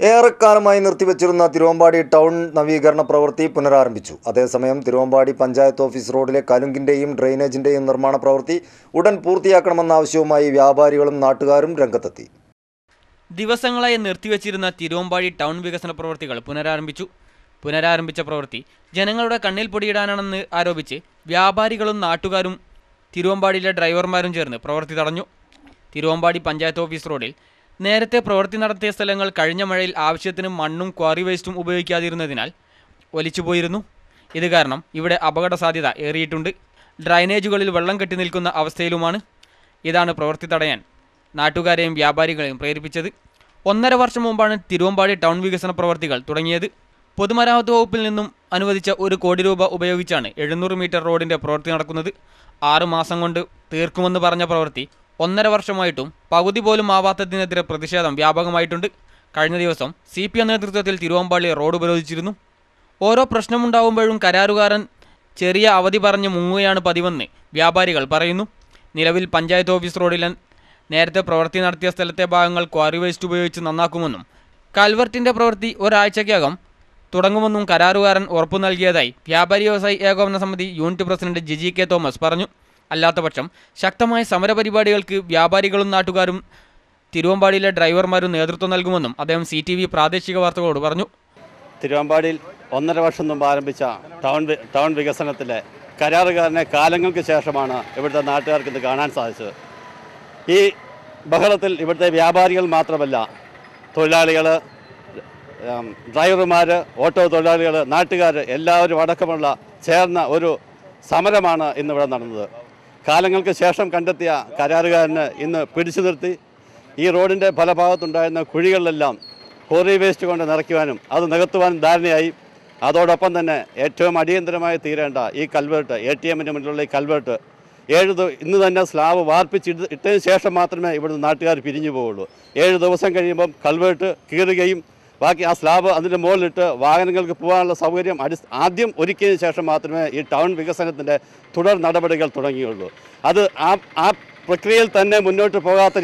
ഏറെക്കാലമായി നിർത്തിവച്ചിരുന്ന തിരുവമ്പാടി ടൗൺ നവീകരണ പ്രവൃത്തി പുനരാരംഭിച്ചു. അതേസമയം തിരുവമ്പാടി പഞ്ചായത്ത് ഓഫീസ് റോഡിലെ കലുങ്കിന്റെയും ഡ്രെയിനേജിന്റെയും നിർമ്മാണ പ്രവൃത്തി ഉടൻ പൂർത്തിയാക്കണമെന്ന ആവശ്യവുമായി വ്യാപാരികളും നാട്ടുകാരും രംഗത്തെത്തി. ദിവസങ്ങളായി നിർത്തിവച്ചിരുന്ന തിരുവമ്പാടി ടൗൺ വികസന പ്രവൃത്തികൾ പുനരാരംഭിച്ചു. പുനരാരംഭിച്ച പ്രവൃത്തി ജനങ്ങളുടെ കണ്ണിൽ പൊടിയിടാനാണെന്ന് ആരോപിച്ച് വ്യാപാരികളും നാട്ടുകാരും തിരുവമ്പാടിയിലെ ഡ്രൈവർമാരും ചേർന്ന് പ്രവൃത്തി തടഞ്ഞു. തിരുവമ്പാടി പഞ്ചായത്ത് ഓഫീസ് റോഡിൽ നേരത്തെ പ്രവൃത്തി നടത്തിയ സ്ഥലങ്ങൾ കഴിഞ്ഞ മഴയിൽ ആവശ്യത്തിന് മണ്ണും ക്വാറി വേസ്റ്റും ഉപയോഗിക്കാതിരുന്നതിനാൽ ഒലിച്ചുപോയിരുന്നു. ഇത് കാരണം ഇവിടെ അപകട സാധ്യത ഏറിയിട്ടുണ്ട്. ഡ്രൈനേജുകളിൽ വെള്ളം കെട്ടി നിൽക്കുന്ന അവസ്ഥയിലുമാണ് ഇതാണ് പ്രവൃത്തി തടയാൻ നാട്ടുകാരെയും വ്യാപാരികളെയും പ്രേരിപ്പിച്ചത്. ഒന്നര വർഷം മുമ്പാണ് തിരുവമ്പാടി ടൗൺ വികസന പ്രവർത്തികൾ തുടങ്ങിയത്. പൊതുമരാമത്ത് വകുപ്പിൽ നിന്നും അനുവദിച്ച ഒരു കോടി രൂപ ഉപയോഗിച്ചാണ് എഴുന്നൂറ് മീറ്റർ റോഡിന്റെ പ്രവൃത്തി നടക്കുന്നത്. ആറുമാസം കൊണ്ട് തീർക്കുമെന്ന് പറഞ്ഞ പ്രവൃത്തി ഒന്നര വർഷമായിട്ടും പകുതി പോലും ആവാത്തതിനെതിരെ പ്രതിഷേധം വ്യാപകമായിട്ടുണ്ട്. കഴിഞ്ഞ ദിവസം സി പി എം നേതൃത്വത്തിൽ തിരുവമ്പാളി റോഡ് ഉപരോധിച്ചിരുന്നു. ഓരോ പ്രശ്നമുണ്ടാവുമ്പോഴും കരാറുകാരൻ ചെറിയ അവധി പറഞ്ഞ് മുങ്ങുകയാണ് പതിവെന്ന് വ്യാപാരികൾ പറയുന്നു. നിലവിൽ പഞ്ചായത്ത് ഓഫീസ് റോഡിൽ നേരത്തെ പ്രവൃത്തി നടത്തിയ സ്ഥലത്തെ ഭാഗങ്ങൾ ക്വാറി വേസ്റ്റ് ഉപയോഗിച്ച് നന്നാക്കുമെന്നും കൽവർട്ടിന്റെ പ്രവൃത്തി ഒരാഴ്ചയ്ക്കകം തുടങ്ങുമെന്നും കരാറുകാരൻ ഉറപ്പു നൽകിയതായി വ്യാപാരി വ്യവസായി ഏകോപന സമിതി unit president Giji K Thomas പറഞ്ഞു. അല്ലാത്തപക്ഷം ശക്തമായ സമരപരിപാടികൾക്ക് വ്യാപാരികളും നാട്ടുകാരും തിരുവമ്പാടിയിലെ ഡ്രൈവർമാരും നേതൃത്വം നൽകുമെന്നും അദ്ദേഹം സി ടി വി പ്രാദേശിക വാർത്തകളോട് പറഞ്ഞു. തിരുവമ്പാടിയിൽ ഒന്നര വർഷം മുമ്പ് ആരംഭിച്ച ടൗൺ ടൗൺ വികസനത്തിലെ കരാറുകാരനെ കാലങ്ങൾക്ക് ശേഷമാണ് ഇവിടുത്തെ നാട്ടുകാർക്ക് ഇത് കാണാൻ സാധിച്ചത്. ഈ ബഹളത്തിൽ ഇവിടുത്തെ വ്യാപാരികൾ മാത്രമല്ല തൊഴിലാളികൾ ഡ്രൈവർമാർ ഓട്ടോ തൊഴിലാളികൾ നാട്ടുകാർ എല്ലാവരും അടക്കമുള്ള ചേർന്ന ഒരു സമരമാണ് ഇന്നിവിടെ നടന്നത്. കാലങ്ങൾക്ക് ശേഷം കണ്ടെത്തിയ കരാറുകാരന് ഇന്ന് പിടിച്ചു നിർത്തി. ഈ റോഡിന്റെ പല ഭാഗത്തുണ്ടായിരുന്ന കുഴികളിലെല്ലാം കോറി വേസ്റ്റ് കൊണ്ട് നിറയ്ക്കുവാനും അത് നികത്തുവാനും ധാരണയായി. അതോടൊപ്പം തന്നെ ഏറ്റവും അടിയന്തരമായി തീരേണ്ട ഈ കൽവേർട്ട് എ ടി എമ്മിന്റെ മുന്നിലുള്ള ഈ കൽവേർട്ട് ഏഴ് ഇന്ന് തന്നെ സ്ലാബ് വാർപ്പിച്ച് ഇട്ട് ഇട്ടതിന് ശേഷം മാത്രമേ ഇവിടുന്ന് നാട്ടുകാർ പിരിഞ്ഞു പോവുള്ളൂ. ഏഴ് ദിവസം കഴിയുമ്പം കൽവേർട്ട് കീറുകയും ബാക്കി ആ സ്ലാബ് അതിന്റെ മുകളിലിട്ട് വാഹനങ്ങൾക്ക് പോകാനുള്ള സൗകര്യം അടി ആദ്യം ഒരുക്കിയതിന് ശേഷം മാത്രമേ ഈ ടൗൺ വികസനത്തിന്റെ തുടർ നടപടികൾ തുടങ്ങിയുള്ളൂ. അത് ആ ആ പ്രക്രിയയിൽ തന്നെ മുന്നോട്ട് പോകാത്ത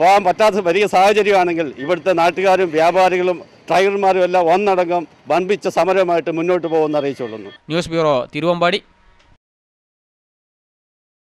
പോകാൻ പറ്റാത്ത വലിയ സാഹചര്യമാണെങ്കിൽ ഇവിടുത്തെ നാട്ടുകാരും വ്യാപാരികളും ഡ്രൈവർമാരും എല്ലാം ഒന്നടങ്കം വൻപിച്ച സമരമായിട്ട് മുന്നോട്ട് പോകുമെന്ന് അറിയിച്ചുകൊള്ളുന്നു. News bureau Thiruvambadi.